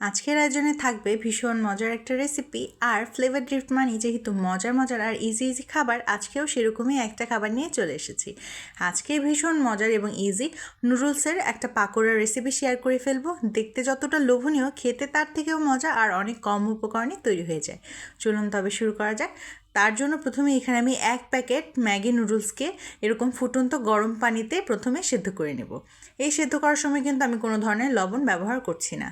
আজকের আয়োজনে থাকবে ভীষণ মজার একটা রেসিপি আর ফ্লেভার ড্রিফট মানি যেহেতু মজার মজার আর ইজি ইজি খাবার, আজকেও সেরকমই একটা খাবার নিয়ে চলে এসেছি। আজকে ভীষণ মজার এবং ইজি নুডলসের একটা পাকোড়ার রেসিপি শেয়ার করে ফেলব। দেখতে যতটা লোভনীয়, খেতে তার থেকেও মজা আর অনেক কম উপকরণে তৈরি হয়ে যায়। চলুন তবে শুরু করা যাক। তার জন্য প্রথমে এখানে আমি এক প্যাকেট ম্যাগি নুডলসকে এরকম ফুটন্ত গরম পানিতে প্রথমে সেদ্ধ করে নেব। এই সেদ্ধ করার সময় কিন্তু আমি কোনো ধরনের লবণ ব্যবহার করছি না।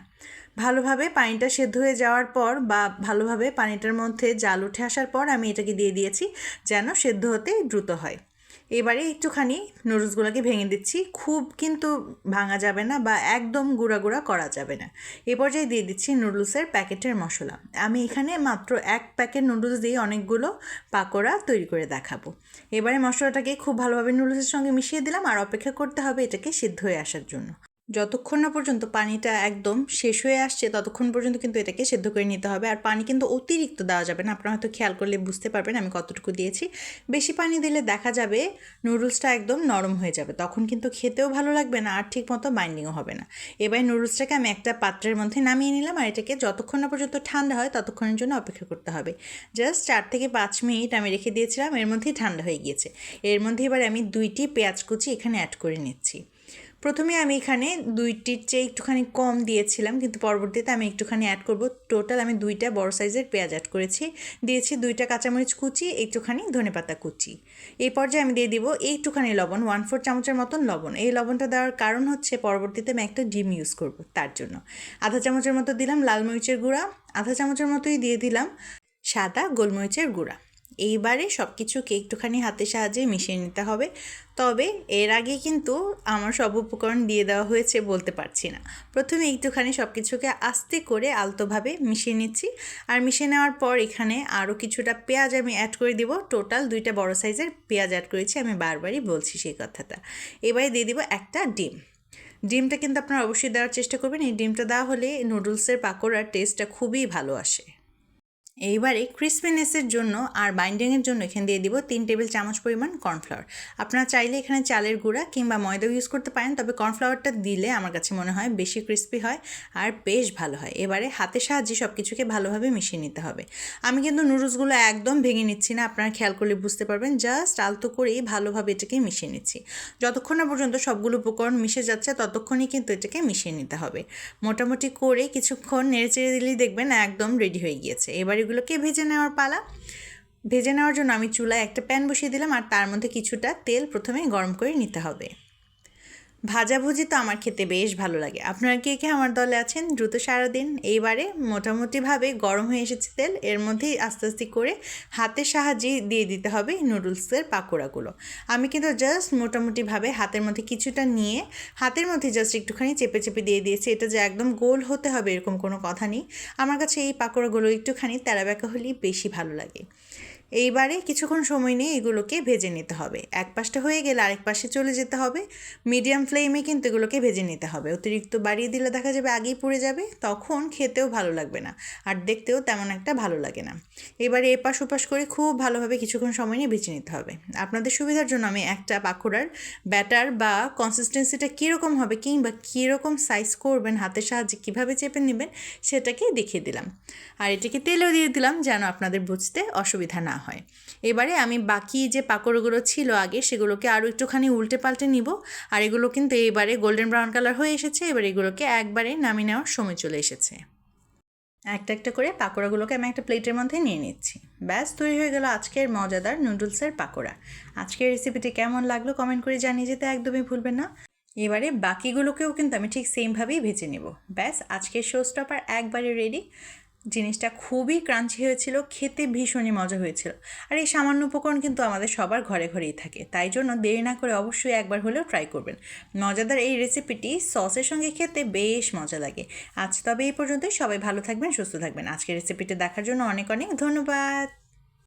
ভালোভাবে পানিটা সেদ্ধ হয়ে যাওয়ার পর বা ভালোভাবে পানিটার মধ্যে জাল উঠে আসার পর আমি এটাকে দিয়ে দিয়েছি যেন সেদ্ধ হতে দ্রুত হয়। এবারে একটুখানি নুডলসগুলোকে ভেঙে দিচ্ছি। খুব কিন্তু ভাঙা যাবে না বা একদম গুঁড়া গুঁড়া করা যাবে না। এ পর্যায়ে দিয়ে দিচ্ছি নুডলসের প্যাকেটের মশলা। আমি এখানে মাত্র এক প্যাকেট নুডলস দিয়ে অনেকগুলো পাকোড়া তৈরি করে দেখাবো। এবারে মশলাটাকে খুব ভালোভাবে নুডলসের সঙ্গে মিশিয়ে দিলাম। আর অপেক্ষা করতে হবে এটাকে সিদ্ধ হয়ে আসার জন্য। যতক্ষণ না পর্যন্ত পানিটা একদম শেষ হয়ে আসছে, ততক্ষণ পর্যন্ত কিন্তু এটাকে সেদ্ধ করে নিতে হবে। আর পানি কিন্তু অতিরিক্ত দেওয়া যাবে না। আপনারা হয়তো খেয়াল করলে বুঝতে পারবেন, আমি কতটুকু দিয়েছি। বেশি পানি দিলে দেখা যাবে নুডলসটা একদম নরম হয়ে যাবে। তখন কিন্তু খেতেও ভালো লাগবে না আর ঠিক মতো বাইন্ডিংও হবে না। এবার নুডলসটাকে আমি একটা পাত্রের মধ্যে নামিয়ে নিলাম আর এটাকে যতক্ষণ না পর্যন্ত ঠান্ডা হয়, ততক্ষণের জন্য অপেক্ষা করতে হবে। জাস্ট চার থেকে পাঁচ মিনিট আমি রেখে দিয়েছিলাম, এর মধ্যেই ঠান্ডা হয়ে গিয়েছে। এর মধ্যে এবার আমি দুইটি পেঁয়াজ কুচি এখানে অ্যাড করে নিচ্ছি। প্রথমে আমি এখানে দুইটির চেয়ে একটুখানি কম দিয়েছিলাম, কিন্তু পরবর্তীতে আমি একটুখানি অ্যাড করব। টোটাল আমি দুইটা বড় সাইজের পেঁয়াজ অ্যাড করেছি। দিয়েছি দুইটা কাঁচামরিচ কুচি, একটুখানি ধনেপাতা কুচি। এই পর্যায়ে আমি দিয়ে দিব একটুখানি লবণ ওয়ান ফোর চামচের মতন লবণ। এই লবণটা দেওয়ার কারণ হচ্ছে পরবর্তীতে আমি একটা ডিম ইউজ করব তার জন্য। আধা চামচের মতো দিলাম লাল মরিচের গুঁড়া, আধা চামচের মতোই দিয়ে দিলাম সাদা গোলমরিচের গুঁড়া। এইবারে সব কিছুকে একটুখানি হাতের সাহায্যে মিশিয়ে নিতে হবে। তবে এর আগে কিন্তু আমার সব উপকরণ দিয়ে দেওয়া হয়েছে বলতে পারছি না। প্রথমে একটুখানি সব কিছুকে আস্তে করে আলতোভাবে মিশিয়ে নিচ্ছি। আর মিশিয়ে নেওয়ার পর এখানে আরও কিছুটা পেঁয়াজ আমি অ্যাড করে দিব। টোটাল দুইটা বড় সাইজের পেঁয়াজ অ্যাড করেছি আমি বারবারই বলছি সেই কথাটা। এবারে দিয়ে দিব একটা ডিম। ডিমটা কিন্তু আপনারা অবশ্যই দেওয়ার চেষ্টা করবেন। এই ডিমটা দেওয়া হলে নুডলসের পাকোড়ার টেস্টটা খুবই ভালো আসে। এইবারে ক্রিসপিনেসের জন্য আর বাইন্ডিংয়ের জন্য এখানে দিয়ে দিব তিন টেবিল চামচ পরিমাণ কর্নফ্লাওয়ার আপনারা চাইলে এখানে চালের গুঁড়া কিংবা ময়দাও ইউজ করতে পারেন, তবে কর্নফ্লাওয়ারটা দিলে আমার কাছে মনে হয় বেশি ক্রিস্পি হয় আর বেশ ভালো হয়। এবারে হাতের সাহায্যে সব কিছুকে ভালোভাবে মিশিয়ে নিতে হবে। আমি কিন্তু নুডলসগুলো একদম ভেঙে নিচ্ছি না, আপনারা খেয়াল করলে বুঝতে পারবেন। জাস্ট আলতো করেই ভালোভাবে এটাকে মিশিয়ে নিচ্ছি। যতক্ষণ না পর্যন্ত সবগুলো উপকরণ মিশে যাচ্ছে, ততক্ষণই কিন্তু এটাকে মিশিয়ে নিতে হবে। মোটামুটি করে কিছুক্ষণ নেড়ে চেড়ে দিলেই দেখবেন একদম রেডি হয়ে গিয়েছে। এবার এগুলোকে ভেজে নেওয়ার পালা। ভেজে নেওয়ার জন্য আমি চুলায় একটা প্যান বসিয়ে দিলাম আর তার মধ্যে কিছুটা তেল প্রথমে গরম করে নিতে হবে। ভাজাভুজি তো আমার খেতে বেশ ভালো লাগে। আপনারা কে কে আমার দলে আছেন? দ্রুত সারাদিন এইবারে মোটামুটিভাবে গরম হয়ে এসেছে তেল। এর মধ্যেই আস্তে আস্তে করে হাতের সাহায্যে দিয়ে দিতে হবে নুডলসের পাকোড়াগুলো। আমি কিন্তু জাস্ট মোটামুটিভাবে হাতের মধ্যে কিছুটা নিয়ে, হাতের মধ্যে জাস্ট একটুখানি চেপে চেপে দিয়ে দিয়েছি। এটা যে একদম গোল হতে হবে এরকম কোনো কথা নেই। আমার কাছে এই পাকোড়াগুলো একটুখানি তেরা ব্যাকা হলেই বেশি ভালো লাগে। এইবারে কিছুক্ষণ সময় নিয়ে এগুলোকে ভেজে নিতে হবে। এক পাশটা হয়ে গেলে আরেক পাশে চলে যেতে হবে। মিডিয়াম ফ্লেমে কিন্তু এগুলোকে ভেজে নিতে হবে। অতিরিক্ত বাড়িয়ে দিলে দেখা যাবে আগেই পুড়ে যাবে, তখন খেতেও ভালো লাগবে না। আর দেখতেও তেমন একটা ভালো লাগে না। এবারে এপাশ ওপাশ করে খুব ভালোভাবে কিছুক্ষণ সময় নিয়ে ভেজে নিতে হবে। আপনাদের সুবিধার জন্য আমি একটা পাকোড়ার ব্যাটার বা কনসিস্টেন্সিটা কীরকম হবে কিংবা কীরকম সাইজ করবেন, হাতের সাহায্যে কীভাবে চেপে নেবেন, সেটাকে দেখিয়ে দিলাম। আর এটাকে তেলেও দিয়ে দিলাম যেন আপনাদের বুঝতে অসুবিধা না হয়। এবারে আমি বাকি যে পাকড়গুলো ছিল আগে, সেগুলোকে আরও একটুখানি উল্টে পাল্টে নিব। আর এগুলো কিন্তু এবারে গোল্ডেন ব্রাউন কালার হয়ে এসেছে। এবার এগুলোকে একবারে নামিয়ে নেওয়ার সময় চলে এসেছে। একটা একটা করে পাকোড়াগুলোকে আমি একটা প্লেটের মধ্যে নিয়ে নিচ্ছি। ব্যাস, তৈরি হয়ে গেল আজকের মজাদার নুডলসের পাকোড়া। আজকের রেসিপিটি কেমন লাগল কমেন্ট করে জানিয়ে যেতে একদমই ভুলবেন না। এবারে বাকিগুলোকেও কিন্তু আমি ঠিক সেমভাবেই ভেজে নেব। ব্যাস, আজকের শো স্টপার একবারে রেডি জিনিসটা খুবই ক্রাঞ্চি হয়েছিল, খেতে ভীষণই মজা হয়েছিল। আর এই সামান্য উপকরণ কিন্তু আমাদের সবার ঘরে ঘরেই থাকে, তাই জন্য দেরি না করে অবশ্যই একবার হলেও ট্রাই করবেন। মজাদার এই রেসিপিটি সসের সঙ্গে খেতে বেশ মজা লাগে। আজ তবে এই পর্যন্তই, সবাই ভালো থাকবেন, সুস্থ থাকবেন। আজকের রেসিপিটি দেখার জন্য অনেক অনেক ধন্যবাদ।